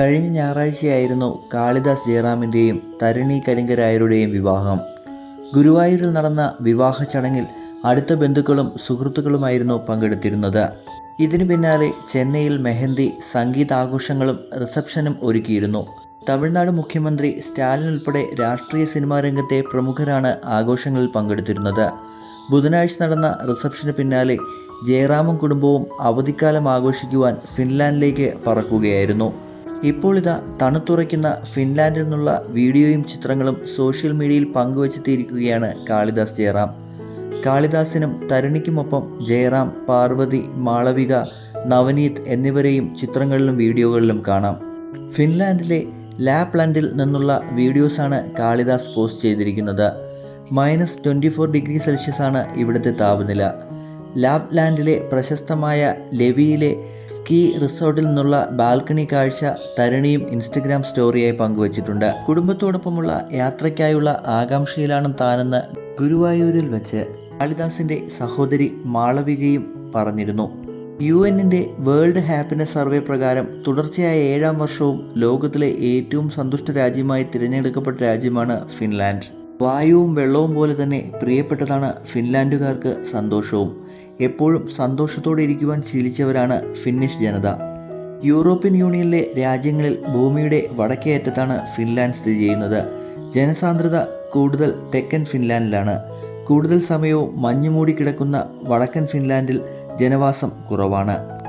കഴിഞ്ഞ ഞായറാഴ്ചയായിരുന്നു കാളിദാസ് ജയറാമിന്റെയും തരിണി കലിംഗരായരുടെയും വിവാഹം. ഗുരുവായൂരിൽ നടന്ന വിവാഹ ചടങ്ങിൽ അടുത്ത ബന്ധുക്കളും സുഹൃത്തുക്കളുമായിരുന്നു പങ്കെടുത്തിരുന്നത്. ഇതിനു പിന്നാലെ ചെന്നൈയിൽ മെഹന്തി സംഗീതാഘോഷങ്ങളും റിസപ്ഷനും ഒരുക്കിയിരുന്നു. തമിഴ്നാട് മുഖ്യമന്ത്രി സ്റ്റാലിൻ ഉൾപ്പെടെ രാഷ്ട്രീയ സിനിമാ രംഗത്തെ പ്രമുഖരാണ് ആഘോഷങ്ങളിൽ പങ്കെടുത്തിരുന്നത്. ബുധനാഴ്ച നടന്ന റിസപ്ഷന് പിന്നാലെ ജയറാമും കുടുംബവും അവധിക്കാലം ആഘോഷിക്കുവാൻ ഫിൻലാൻഡിലേക്ക് പറക്കുകയായിരുന്നു. ഇപ്പോൾ ഇതാ തണുത്തുറയ്ക്കുന്ന ഫിൻലാൻഡിൽ നിന്നുള്ള വീഡിയോയും ചിത്രങ്ങളും സോഷ്യൽ മീഡിയയിൽ പങ്കുവച്ചെത്തിയിരിക്കുകയാണ് കാളിദാസ് ജയറാം. കാളിദാസിനും തരുണിക്കുമൊപ്പം ജയറാം പാർവതി മാളവിക നവനീത് എന്നിവരെയും ചിത്രങ്ങളിലും വീഡിയോകളിലും കാണാം. ഫിൻലാൻഡിലെ ലാപ്ലാൻഡിൽ നിന്നുള്ള വീഡിയോസാണ് കാളിദാസ് പോസ്റ്റ് ചെയ്തിരിക്കുന്നത്. മൈനസ് ട്വന്റി ഫോർ ഡിഗ്രി സെൽഷ്യസാണ് ഇവിടുത്തെ താപനില. ലാപ്ലാൻഡിലെ പ്രശസ്തമായ ലെവിയിലെ സ്കീ റിസോർട്ടിൽ നിന്നുള്ള ബാൽക്കണി കാഴ്ച തരണിയും ഇൻസ്റ്റഗ്രാം സ്റ്റോറിയായി പങ്കുവച്ചിട്ടുണ്ട്. കുടുംബത്തോടൊപ്പമുള്ള യാത്രയ്ക്കായുള്ള ആകാംക്ഷയിലാണ് താനെന്ന് ഗുരുവായൂരിൽ വെച്ച് കാളിദാസിന്റെ സഹോദരി മാളവികയും പറഞ്ഞിരുന്നു. യു എന്നിന്റെ വേൾഡ് ഹാപ്പിനെസ് സർവേ പ്രകാരം തുടർച്ചയായ ഏഴാം വർഷവും ലോകത്തിലെ ഏറ്റവും സന്തുഷ്ട രാജ്യമായി തിരഞ്ഞെടുക്കപ്പെട്ട രാജ്യമാണ് ഫിൻലാൻഡ്. വായുവും വെള്ളവും പോലെ തന്നെ പ്രിയപ്പെട്ടതാണ് ഫിൻലാൻഡുകാർക്ക് സന്തോഷവും. എപ്പോഴും സന്തോഷത്തോടെ ഇരിക്കുവാൻ ശീലിച്ചവരാണ് ഫിന്നിഷ് ജനത. യൂറോപ്യൻ യൂണിയനിലെ രാജ്യങ്ങളിൽ ഭൂമിയുടെ വടക്കേ അറ്റത്താണ് ഫിൻലാൻഡ് സ്ഥിതി ചെയ്യുന്നത്. ജനസാന്ദ്രത കൂടുതൽ തെക്കൻ ഫിൻലാൻഡിലാണ്. കൂടുതൽ സമയവും മഞ്ഞുമൂടി കിടക്കുന്ന വടക്കൻ ഫിൻലാൻഡിൽ ജനവാസം കുറവാണ്.